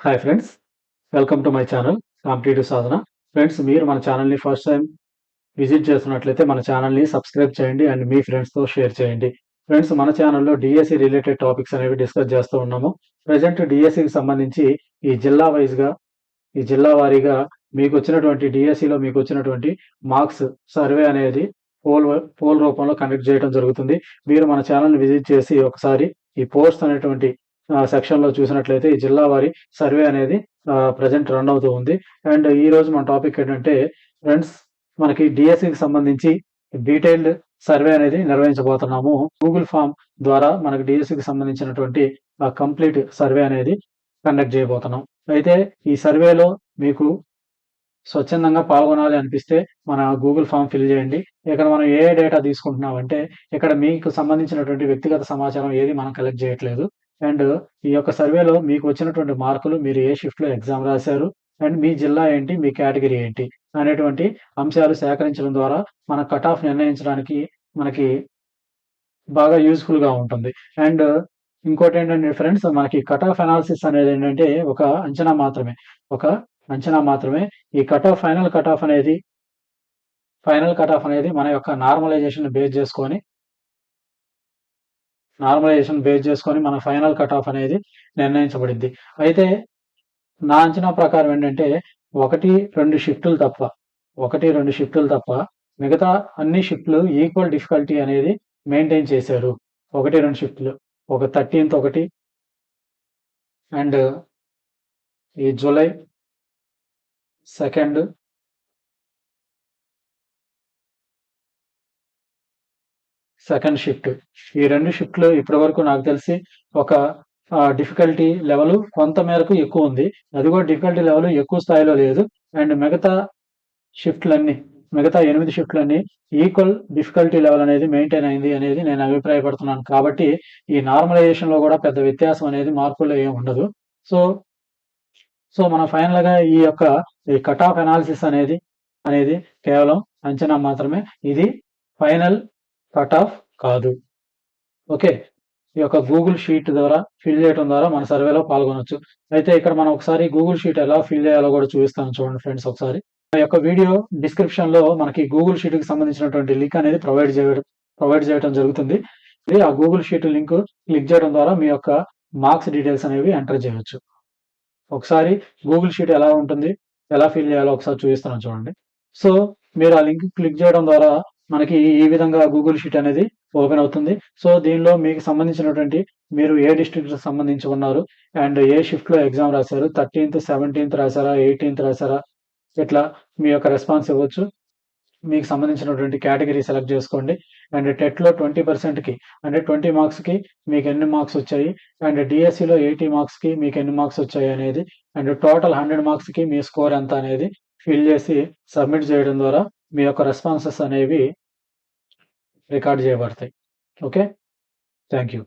Hi friends welcome to my channel competitive Sadhana friends మీరు మన ఛానల్ని ఫస్ట్ టైం విజిట్ చేస్తున్నట్లయితే మన ఛానల్ని సబ్స్క్రైబ్ చేయండి అండ్ మీ ఫ్రెండ్స్తో షేర్ చేయండి. ఫ్రెండ్స్ మన ఛానల్లో డిఎస్సి రిలేటెడ్ టాపిక్స్ అనేవి డిస్కస్ చేస్తూ ఉన్నాము. ప్రజెంట్ డిఎస్సికి సంబంధించి ఈ జిల్లా వైజ్గా ఈ జిల్లా వారీగా మీకు వచ్చినటువంటి డిఎస్సిలో మీకు వచ్చినటువంటి మార్క్స్ సర్వే అనేది పోల్ పోల్ రూపంలో కండక్ట్ చేయడం జరుగుతుంది. మీరు మన ఛానల్ని విజిట్ చేసి ఒకసారి ఈ పోస్ట్ అనేటువంటి సెక్షన్లో చూసినట్లయితే ఈ జిల్లా వారి సర్వే అనేది ప్రజెంట్ రన్ అవుతూ ఉంది. అండ్ ఈ రోజు మన టాపిక్ ఏంటంటే ఫ్రెండ్స్ మనకి డిఎస్సికి సంబంధించి డీటెయిల్డ్ సర్వే అనేది నిర్వహించబోతున్నాము. గూగుల్ ఫామ్ ద్వారా మనకి డిఎస్సికి సంబంధించినటువంటి కంప్లీట్ సర్వే అనేది కండక్ట్ చేయబోతున్నాం. అయితే ఈ సర్వేలో మీకు స్వచ్ఛందంగా పాల్గొనాలి అనిపిస్తే మన గూగుల్ ఫామ్ ఫిల్ చేయండి. ఇక్కడ మనం ఏ డేటా తీసుకుంటున్నాం అంటే ఇక్కడ మీకు సంబంధించినటువంటి వ్యక్తిగత సమాచారం ఏది మనం కలెక్ట్ చేయట్లేదు. అండ్ ఈ యొక్క సర్వేలో మీకు వచ్చినటువంటి మార్కులు మీరు ఏ షిఫ్ట్లో ఎగ్జామ్ రాశారు అండ్ మీ జిల్లా ఏంటి మీ కేటగిరీ ఏంటి అనేటువంటి అంశాలు సేకరించడం ద్వారా మన కట్ ఆఫ్ నిర్ణయించడానికి మనకి బాగా యూస్ఫుల్గా ఉంటుంది. అండ్ ఇంకోటి ఏంటంటే ఫ్రెండ్స్ మనకి కట్ ఆఫ్ అనాలిసిస్ అనేది ఏంటంటే ఒక అంచనా మాత్రమే. ఒక అంచనా మాత్రమే. ఈ cut off final cut off అనేది ఫైనల్ కట్ ఆఫ్ అనేది మన యొక్క నార్మలైజేషన్ బేస్ చేసుకొని నార్మలైజేషన్ బేస్ చేసుకొని మన ఫైనల్ కట్ ఆఫ్ అనేది నిర్ణయించబడింది. అయితే నా అంచనా ప్రకారం ఏంటంటే ఒకటి రెండు షిఫ్టులు తప్ప ఒకటి రెండు షిఫ్టులు తప్ప మిగతా అన్ని షిఫ్ట్లు ఈక్వల్ డిఫికల్టీ అనేది మెయింటైన్ చేశారు. ఒకటి రెండు షిఫ్ట్లు ఒక థర్టీన్త్ ఒకటి అండ్ ఈ జూలై సెకండ్ సెకండ్ షిఫ్ట్. ఈ రెండు షిఫ్ట్లు ఇప్పటి వరకు నాకు తెలిసి ఒక డిఫికల్టీ లెవెల్ కొంత మేరకు ఎక్కువ ఉంది. అది కూడా డిఫికల్టీ లెవెల్ ఎక్కువ స్థాయిలో లేదు. అండ్ మిగతా షిఫ్ట్లన్నీ మిగతా ఎనిమిది షిఫ్ట్లన్నీ ఈక్వల్ డిఫికల్టీ లెవెల్ అనేది మెయింటైన్ అయింది అనేది నేను అభిప్రాయపడుతున్నాను. కాబట్టి ఈ నార్మలైజేషన్లో కూడా పెద్ద వ్యత్యాసం అనేది మార్పుల్లో ఏమి ఉండదు. సో సో మనం ఫైనల్గా ఈ యొక్క ఈ కట్ ఆఫ్ అనాలిసిస్ అనేది అనేది కేవలం అంచనా మాత్రమే. ఇది ఫైనల్ కట్ ఆఫ్ కాదు. ఓకే. ఈ యొక్క గూగుల్ షీట్ ద్వారా ఫిల్ చేయడం ద్వారా మన సర్వేలో పాల్గొనవచ్చు అయితే ఇక్కడ మనం ఒకసారి గూగుల్ షీట్ ఎలా ఫిల్ చేయాలో కూడా చూపిస్తాను చూడండి ఫ్రెండ్స్ ఒకసారి. ఈ యొక్క వీడియో డిస్క్రిప్షన్లో మనకి గూగుల్ షీట్కి సంబంధించినటువంటి లింక్ అనేది ప్రొవైడ్ చేయడం ప్రొవైడ్ చేయడం జరుగుతుంది. ఇది ఆ గూగుల్ షీట్ లింక్ క్లిక్ చేయడం ద్వారా మీ యొక్క మార్క్స్ డీటెయిల్స్ అనేవి ఎంటర్ చేయవచ్చు ఒకసారి గూగుల్ షీట్ ఎలా ఉంటుంది ఎలా ఫిల్ చేయాలో ఒకసారి చూపిస్తున్నాను చూడండి. సో మీరు ఆ లింక్ క్లిక్ చేయడం ద్వారా మనకి ఈ విధంగా గూగుల్ షీట్ అనేది ఓపెన్ అవుతుంది. సో దీనిలో మీకు సంబంధించినటువంటి మీరు ఏ డిస్ట్రిక్ట్ సంబంధించి ఉన్నారు? అండ్ ఏ షిఫ్ట్లో ఎగ్జామ్ రాశారు? థర్టీన్త్ సెవెంటీన్త్ రాశారా? ఎయిటీన్త్ రాశారా? ఇట్లా మీ యొక్క రెస్పాన్స్ ఇవ్వచ్చు. మీకు సంబంధించినటువంటి కేటగిరీ సెలెక్ట్ చేసుకోండి. అండ్ టెట్లో ట్వంటీ పర్సెంట్కి అంటే ట్వంటీ మార్క్స్కి మీకు ఎన్ని మార్క్స్ వచ్చాయి? అండ్ డిఎస్సిలో ఎయిటీ మార్క్స్కి మీకు ఎన్ని మార్క్స్ వచ్చాయి అనేది? అండ్ టోటల్ హండ్రెడ్ మార్క్స్కి మీ స్కోర్ ఎంత అనేది ఫిల్ చేసి సబ్మిట్ చేయడం ద్వారా మీ యొక్క రెస్పాన్సెస్ అనేవి రికార్డ్ చేయబడతాయి. ఓకే? Thank you